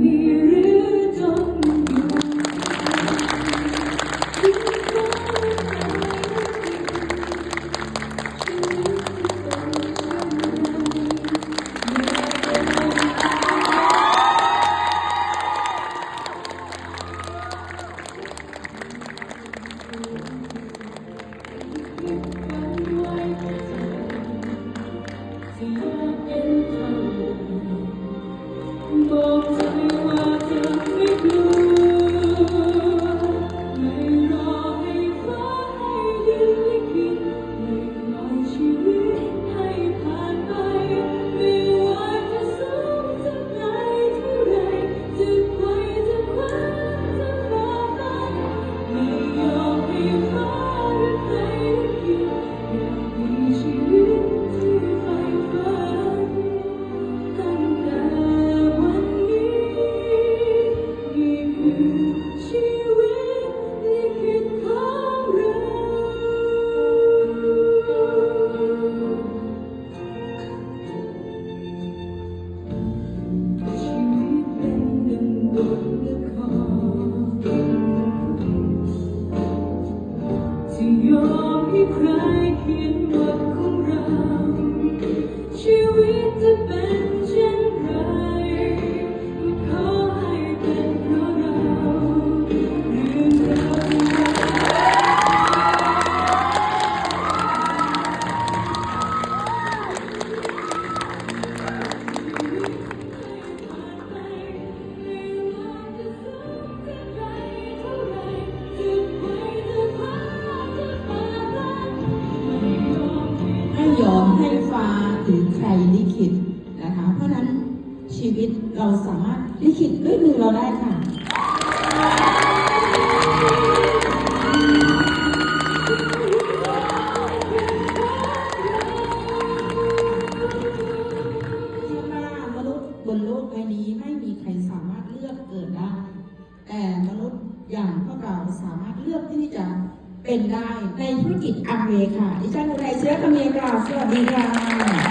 มี จะยอมให้ใครเขียนบทของเรา ชีวิตจะเป็น ให้ฟ้าหรือใครลิขิตนะคะ เพราะนั้นชีวิตเราสามารถลิขิตด้วยมือเราได้ค่ะเชื่อว่ามนุษย์บนโลกใบนี้ไม่มีใครสามารถเลือกเกิดได้ แต่มนุษย์อย่างพวกเราสามารถเลือกที่จะ เป็นได้ในธุรกิจอเมริกาดิฉันอุไรเชื้อคำเมกาสวัสดีค่ะ